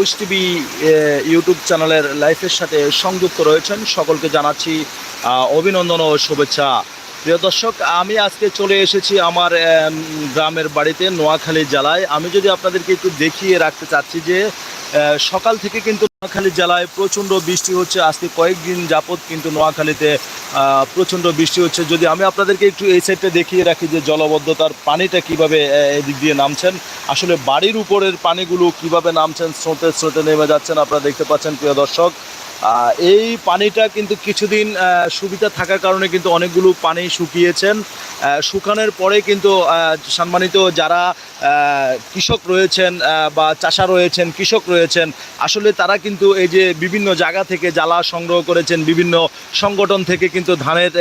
সবুজ TV YouTube চ্যানেলের লাইফের সাথে সংযুক্ত রয়েছেন। সকলকে জানাচ্ছি অভিনন্দন ও শুভেচ্ছা। প্রিয় দর্শক, আমি আজকে চলে এসেছি আমার গ্রামের বাড়িতে, নোয়াখালী জেলায়। আমি যদি আপনাদেরকে একটু দেখিয়ে রাখতে চাচ্ছি যে সকাল থেকে কিন্তু নোয়াখালী জেলায় প্রচণ্ড বৃষ্টি হচ্ছে। আজকে কয়েকদিন যাবৎ কিন্তু নোয়াখালীতে প্রচণ্ড বৃষ্টি হচ্ছে। যদি আমি আপনাদেরকে একটু এই সাইডটা দেখিয়ে রাখি যে, জলবদ্ধতার পানিটা কীভাবে এদিক দিয়ে নামছেন। আসলে বাড়ির উপরের পানিগুলো কীভাবে নামছেন, স্রোতে স্রোতে নেমে যাচ্ছেন আপনারা দেখতে পাচ্ছেন, প্রিয় দর্শক। এই পানিটা কিন্তু কিছুদিন সুবিধা থাকার কারণে কিন্তু অনেকগুলো পানি শুকিয়েছেন। শুকানোর পরে কিন্তু সম্মানিত যারা কৃষক রয়েছেন বা চাষা রয়েছেন, কৃষক রয়েছেন, আসলে তারা কিন্তু এই যে বিভিন্ন জায়গা থেকে জ্বালা সংগ্রহ করেছেন, বিভিন্ন সংগঠন থেকে কিন্তু ধানের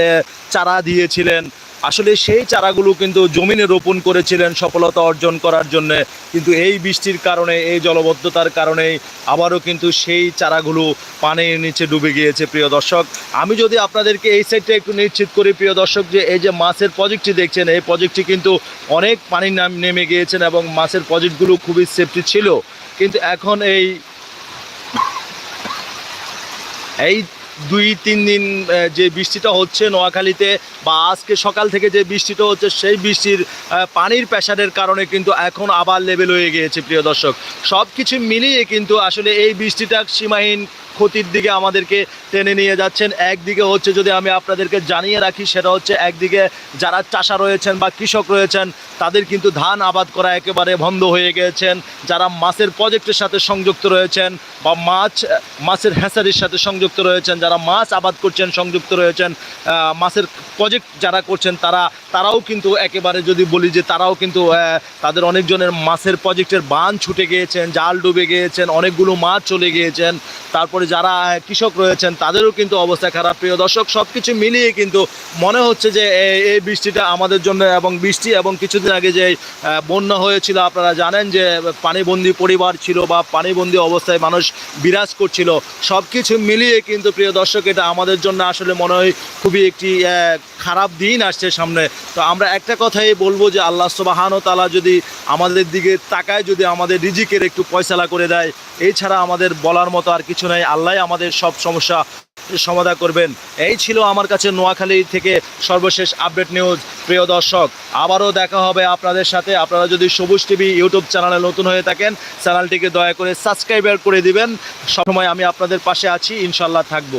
চারা দিয়েছিলেন। আসলে সেই চারাগুলো কিন্তু জমিনে রোপণ করেছিলেন, সফলতা অর্জন করার জন্য। কিন্তু এই বৃষ্টির কারণে, এই জলবদ্ধতার কারণে আবারও কিন্তু সেই চারাগুলো পানির নিচে ডুবে গিয়েছে, প্রিয় দর্শক। আমি যদি আপনাদেরকে এই সাইডটা একটু নিশ্চিত করি, প্রিয় দর্শক, যে এই যে মাছের প্রজেক্টটি দেখছেন, এই প্রজেক্টটি কিন্তু অনেক পানি নাম নেমে গিয়েছেন এবং মাছের প্রজেক্টগুলো খুবই সেফটি ছিল। কিন্তু এখন এই এই দুই, তিন দিন যে বৃষ্টিটা হচ্ছে নোয়াখালীতে বা আজকে সকাল থেকে যে বৃষ্টিটা হচ্ছে সেই বৃষ্টির পানির প্রেশারের কারণে কিন্তু এখন আবার লেভেল হয়ে গিয়েছে, প্রিয় দর্শক। সব কিছু মিলিয়ে কিন্তু আসলে এই বৃষ্টিটা সীমাহীন ক্ষতির দিকে আমাদেরকে টেনে নিয়ে যাচ্ছেন। একদিকে হচ্ছে যদি আমি আপনাদেরকে জানিয়ে রাখি, সেটা হচ্ছে একদিকে যারা চাষা রয়েছেন বা কৃষক রয়েছেন, তাদের কিন্তু ধান আবাদ করা একেবারে বন্ধ হয়ে গিয়েছেন। যারা মাছের প্রজেক্টের সাথে সংযুক্ত রয়েছেন বা মাছ, মাছের হ্যাঁসারির সাথে সংযুক্ত রয়েছেন মাছ আবাদ করছেন, সংযুক্ত রয়েছেন মাছের প্রজেক্ট যারা করছেন, তারা, তারাও কিন্তু একেবারে যদি বলি যে তারাও কিন্তু তাদের অনেকজনের মাছের প্রজেক্টের বান ছুটে গিয়েছেন, জাল ডুবে গিয়েছেন, অনেকগুলো মাছ চলে গিয়েছেন। তারপরে যারা কৃষক রয়েছেন, তাদেরও কিন্তু অবস্থা খারাপ। প্রিয় দর্শক সব কিছু মিলিয়ে কিন্তু মনে হচ্ছে যে এই বৃষ্টিটা আমাদের জন্য এবং বৃষ্টি এবং কিছুদিন আগে যে বন্যা হয়েছিল, আপনারা জানেন যে, পানিবন্দি পরিবার ছিল বা পানিবন্দি অবস্থায় মানুষ বিরাজ করছিল। সব কিছু মিলিয়ে কিন্তু প্রিয় দর্শক, এটা আমাদের জন্য আসলে মনে হয় খুবই একটি খারাপ দিন আসছে সামনে। তো আমরা একটা কথাই বলব যে আল্লাহ সুবাহান তালা যদি আমাদের দিকে তাকায়, যদি আমাদের রিজিকের একটু পয়সালা করে দেয়, এছাড়া আমাদের বলার মতো আর কিছু নাই। আল্লাহ আমাদের সব সমস্যা সমাধান করবেন। এই ছিল আমার কাছে নোয়াখালী থেকে সর্বশেষ আপডেট নিউজ। প্রিয় দর্শক, আবারও দেখা হবে আপনাদের সাথে। আপনারা যদি সবুজ টিভি ইউটিউব চ্যানেলে নতুন হয়ে থাকেন, চ্যানেলটিকে দয়া করে সাবস্ক্রাইবার করে দিবেন। সবসময় আমি আপনাদের পাশে আছি ইনশাল্লাহ থাকব।